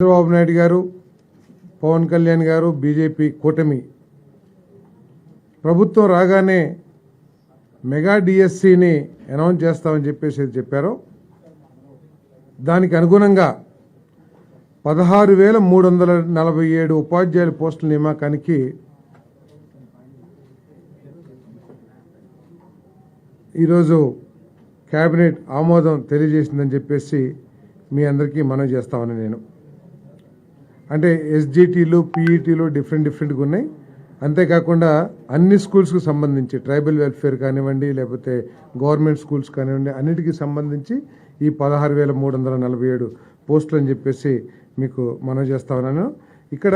చంద్రబాబు నాయుడు గారు పవన్ కళ్యాణ్ గారు బీజేపీ కూటమి ప్రభుత్వం రాగానే మెగా డిఎస్సిని అనౌన్స్ చేస్తామని చెప్పేసి చెప్పారు. దానికి అనుగుణంగా పదహారు వేల మూడు వందల నలభై ఏడు ఉపాధ్యాయుల పోస్టుల నియామకానికి ఈరోజు కేబినెట్ ఆమోదం తెలియజేసిందని చెప్పేసి మీ అందరికీ మనవి చేస్తామని నేను అంటే ఎస్జిటీలు పీఈటీలు డిఫరెంట్ డిఫరెంట్గా ఉన్నాయి. అంతేకాకుండా అన్ని స్కూల్స్కి సంబంధించి ట్రైబల్ వెల్ఫేర్ కానివ్వండి లేకపోతే గవర్నమెంట్ స్కూల్స్ కానివ్వండి అన్నిటికీ సంబంధించి ఈ పదహారు వేల మూడు వందల నలభై ఏడు పోస్టులు అని చెప్పేసి మీకు మనం చేస్తా ఉన్నాను. ఇక్కడ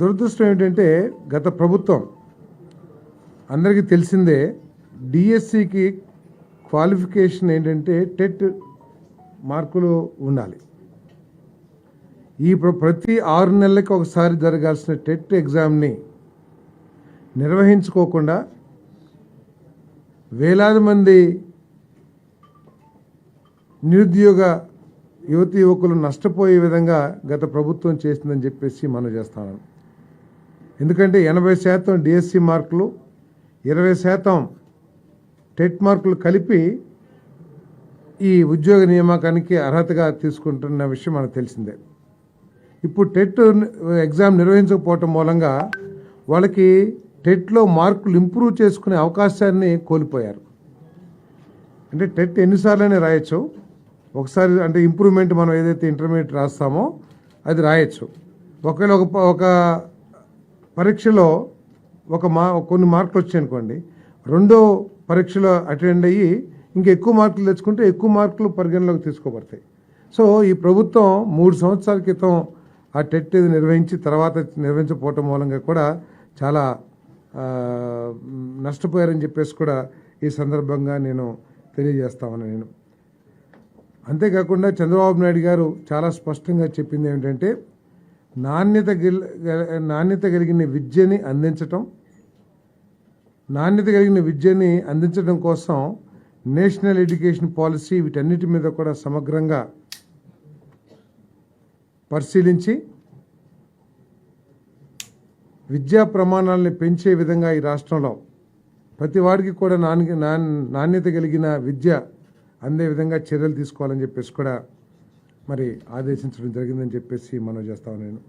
దురదృష్టం ఏంటంటే గత ప్రభుత్వం అందరికీ తెలిసిందే డిఎస్సికి క్వాలిఫికేషన్ ఏంటంటే టెట్ మార్కులు ఉండాలి. ఈ ప్ర- ప్రతి ఆరు నెలలకి ఒకసారి జరగాల్సిన టెట్ ఎగ్జామ్ని నిర్వహించుకోకుండా వేలాది మంది నిరుద్యోగ యువతి యువకులు నష్టపోయే విధంగా గత ప్రభుత్వం చేసిందని చెప్పేసి మనం చేస్తాను ఎందుకంటే ఎనభై శాతం డిఎస్సి మార్కులు ఇరవై శాతం టెట్ మార్కులు కలిపి ఈ ఉద్యోగ నియామకానికి అర్హతగా తీసుకుంటున్న విషయం మనకు తెలిసిందే. ఇప్పుడు టెట్ ఎగ్జామ్ నిర్వహించకపోవటం మూలంగా వాళ్ళకి టెట్లో మార్కులు ఇంప్రూవ్ చేసుకునే అవకాశాన్ని కోల్పోయారు. అంటే టెట్ ఎన్నిసార్లైనా రాయొచ్చు. ఒకసారి అంటే ఇంప్రూవ్మెంట్ మనం ఏదైతే ఇంటర్మీడియట్ రాస్తామో అది రాయొచ్చు. ఒకవేళ ఒక ఒక పరీక్షలో ఒక మా కొన్ని మార్కులు వచ్చాయి అనుకోండి రెండో పరీక్షలో అటెండ్ అయ్యి ఇంకా ఎక్కువ మార్కులు తెచ్చుకుంటే ఎక్కువ మార్కులు పరిగణలోకి తీసుకోబడతాయి. సో ఈ ప్రభుత్వం మూడు సంవత్సరాల క్రితం ఆ టెట్ ఇది నిర్వహించి తర్వాత నిర్వహించకపోవటం మూలంగా కూడా చాలా నష్టపోయారని చెప్పేసి కూడా ఈ సందర్భంగా నేను తెలియజేస్తామని నేను. అంతేకాకుండా చంద్రబాబు నాయుడు గారు చాలా స్పష్టంగా చెప్పింది ఏమిటంటే నాణ్యత నాణ్యత కలిగిన విద్యని అందించటం నాణ్యత కలిగిన విద్యని అందించడం కోసం నేషనల్ ఎడ్యుకేషన్ పాలసీ వీటన్నిటి మీద కూడా సమగ్రంగా పరిశీలించి విద్యా ప్రమాణాలని పెంచే విధంగా ఈ రాష్ట్రంలో ప్రతి వాడికి కూడా నాణ్య నాణ్యత కలిగిన విద్య అందే విధంగా చర్యలు తీసుకోవాలని చెప్పేసి కూడా మరి ఆదేశించడం జరిగిందని చెప్పేసి మనం చేస్తాను నేను